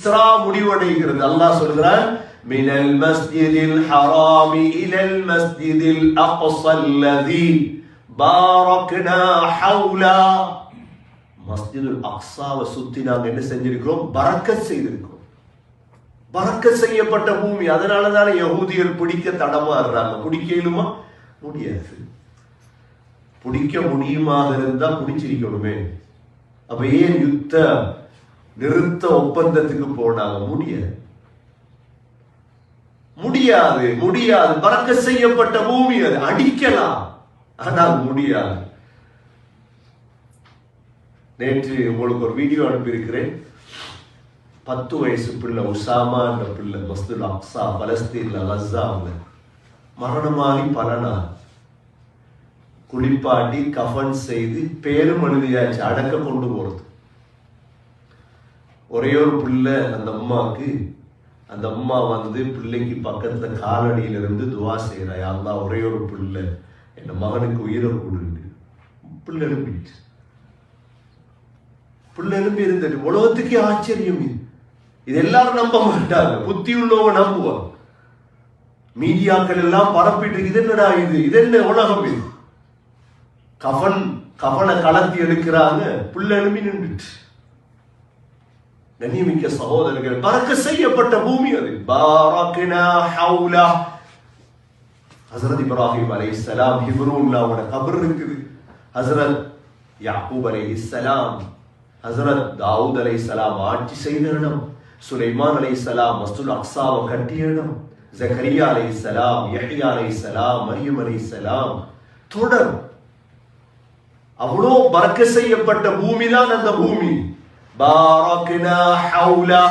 இஸ்ரா முடிவடைகிறது. அல்லாஹ் சொல்கிறான் மினல் மஸ்ஜிதில் ஹராமி இலல் மஸ்ஜிதில் அக்ஸல்லதி பாரக்னா ஹவுலா மஸ்ஜிதுல் அக்ஸாவை சுத்தி நாங்க என்ன செஞ்சிருக்கிறோம்? பரக்கத் செய்திருக்கிறோம். பறக்க செய்யப்பட்ட பூமி. அதனால தானே யகூதியர் பிடிக்க தடமாறுறாங்க. இருந்தாங்க இயலுமா? முடியாது. பிடிக்க முடியுமா இருந்தா பிடிச்சிருக்கணுமே. அப்ப ஏன் யுத்த நிறுத்த ஒப்பந்தத்துக்கு போனாங்க. முடிய. முடியாது முடியாது. பறக்க செய்யப்பட்ட பூமி அது. அடிக்கலாம். ஆனால் முடியாது. நேற்று உங்களுக்கு ஒரு வீடியோ அனுப்பியிருக்கிறேன். பத்து வயசு பிள்ளை உசாமா என்ற பிள்ளை மஸ்துல் அக்ஸா பலஸ்தீன்ல கஸாவில் மரணமாகி பல நாள். குளிப்பாட்டி கஃபன் செய்து பேரும் எழுதியாச்சு அடக்க கொண்டு போறது. ஒரே ஒரு பிள்ளை அந்த அம்மாவுக்கு அந்த அம்மா வந்து பிள்ளைக்கு பக்கத்துல காலடியில இருந்து துவா செய்யறா யாருந்தா ஒரே ஒரு பிள்ளை. என் மகனுக்கு உயிரை கொடுங்க பிள்ளை எழுப்பிட்டு பிள்ளை எழுப்பி இருந்தது உலகத்துக்கே ஆச்சரியம் இது. இது எல்லாரும் நம்ப மாட்டாங்க. புத்தி உள்ளவங்க நம்புவாங்க. மீடியாக்கள் எல்லாம் பரப்பிட்டு இது என்னடா இது? இது என்ன உலகம் இது? கஃன் கஃனை கலத்தி எடுக்கிறாங்க. புள்ள எழுப்பி நின்றுட்டு கண்ணியமிக்க சகோதரர்கள் பறக்க செய்யப்பட்ட பூமி அது பாரக்னா ஹவுலா ஹசரத் இப்ராஹிம் அலைஹிஸ்ஸலாம் ஹிப்ரூன்லாவோட கபர் இருக்குது ஹசரத் யாக்கூப் அலைஹிஸ்ஸலாம் ஹசரத் தாவூத் அலைஹிஸ்ஸலாம் ஆட்சி செய்த இடம் சுலைமான் அலைஹிஸ்ஸலாம் மஸ்துல் அக்ஸாவை கட்டிய இடம் ஜக்கரியா அலைஹிஸ்ஸலாம் யஹ்யா அலைஹிஸ்ஸலாம் மரியம் அலைஹிஸ்ஸலாம் தொடர் அவ்வளோ பறக்க செய்யப்பட்ட பூமி தான் அந்த பூமி باركنا حوله.